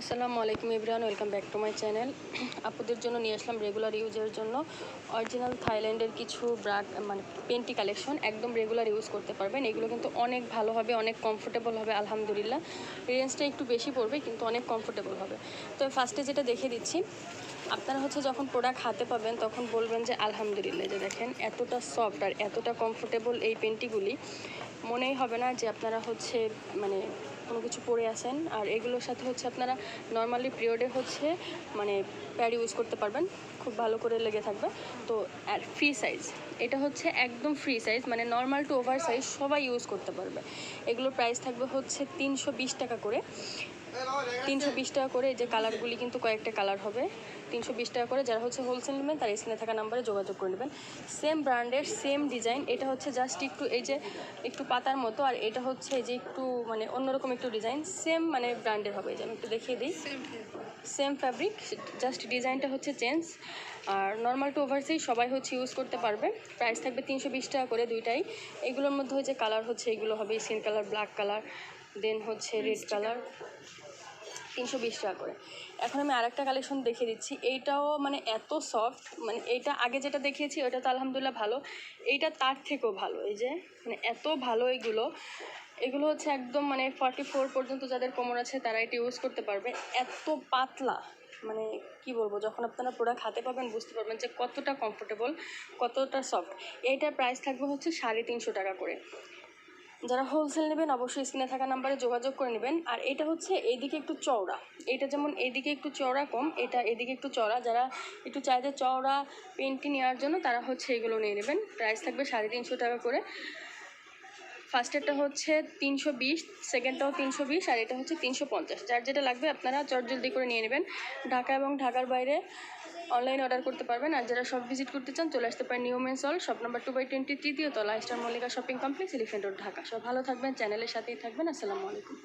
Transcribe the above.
আসসালামু আলাইকুম Ibran, welcome back to my channel. আপুদের জন্য নিয়ে আসলাম রেগুলার ইউজের জন্য অরিজিনাল থাইল্যান্ডের কিছু ব্রাড মানে পেন্টি কালেকশন একদম রেগুলার ইউজ করতে পারবেন। এগুলো কিন্তু অনেক ভালো হবে, অনেক কমফোর্টেবল হবে, আলহামদুলিল্লাহ। রেঞ্জটা একটু বেশি পড়বে, কিন্তু অনেক কমফোর্টেবল হবে। তো ফার্স্টে যেটা দেখে দিচ্ছি, আপনারা হচ্ছে যখন প্রোডাক্ট হাতে পাবেন, তখন বলবেন যে, আলহামদুলিল্লাহ যে দেখেন, এতটা সফট আর এতটা কমফোর্টেবল এই পেন্টিগুলি। মনেই হবে না যে, আপনারা হচ্ছে মানে কোনো কিছু পরে আসেন। আর এগুলোর সাথে হচ্ছে আপনারা নর্মালি পিরিয়ডে হচ্ছে মানে প্যাড ইউজ করতে পারবেন। খুব ভালো করে লেগে থাকবে। তো, আর ফ্রি সাইজ এটা হচ্ছে একদম ফ্রি সাইজ মানে নর্মাল টু ওভার সাইজ সবাই ইউজ করতে পারবে। এগুলোর প্রাইস থাকবে হচ্ছে তিনশো বিশ টাকা করে। তিনশো বিশ টাকা করে এই যে কালারগুলি কিন্তু কয়েকটা কালার হবে। তিনশো বিশ টাকা করে যারা হচ্ছে হোলসেল নেবেন তার স্ক্রিনে থাকা নাম্বারে যোগাযোগ করে নেবেন। সেম ব্র্যান্ডের সেম ডিজাইন এটা হচ্ছে জাস্ট একটু এই যে একটু পাতার মতো আর এটা হচ্ছে এই যে একটু মানে অন্যরকম একটু ডিজাইন সেম মানে ব্র্যান্ডের হবে। এই যে আমি একটু দেখিয়ে দিই। সেম ফ্যাব্রিক জাস্ট ডিজাইনটা হচ্ছে চেঞ্জ আর নর্মাল টু ওভারসাইজ সবাই হচ্ছে ইউজ করতে পারবে। প্রাইস থাকবে তিনশো বিশ টাকা করে দুইটাই। এগুলোর মধ্যে হচ্ছে কালার হচ্ছে এগুলো হবে skin colour black colour then হচ্ছে রেড কালার তিনশো বিশ টাকা করে। এখন আমি আরেকটা কালেকশন দেখিয়ে দিচ্ছি। এইটাও মানে এত সফট মানে এইটা আগে যেটা দেখিয়েছি ওটা তো আলহামদুলিল্লাহ ভালো। এইটা তার থেকেও ভালো এই যে মানে এত ভালো এগুলো। এগুলো হচ্ছে একদম মানে ফর্টি ফোর পর্যন্ত যাদের কোমর আছে তারা এটা ইউজ করতে পারবে। এত পাতলা মানে কি বলব যখন আপনারা প্রোডাক্ট হাতে পাবেন বুঝতে পারবেন যে কতটা কমফোর্টেবল কতটা সফট এইটার প্রাইস থাকবে হচ্ছে সাড়ে তিনশো টাকা করে। যারা হোলসেল নেবেন, অবশ্যই স্ক্রিনে থাকা নাম্বারে যোগাযোগ করে নেবেন। আর এটা হচ্ছে এইদিকে একটু চওড়া। এটা যেমন এদিকে একটু চওড়া কম, এটা এদিকে একটু চওড়া। যারা একটু চাইতে চওড়া পেন্টি নেওয়ার জন্য, তারা হচ্ছে এগুলো নিয়ে নেবেন। প্রাইস থাকবে সাড়ে তিনশো টাকা করে। ফার্স্টেরটা হচ্ছে তিনশো বিশ সেকেন্ডটাও তিনশো বিশ, আর এটা হচ্ছে তিনশো পঞ্চাশ। যার যেটা লাগবে আপনারা জলদি করে নিয়ে নেবেন। ঢাকা এবং ঢাকার বাইরে অনলাইন অর্ডার করতে পারবেন, আর যারা সব ভিজিট করতে চান, চলে আসতে পারেন নিউ মেন সল shop number two by twenty তৃতীয় তলা Star Mallika Shopping Complex Elephant Road Dhaka সব ভালো থাকবেন চ্যানেলের সাথেই থাকবেন, আসসালামু আলাইকুম।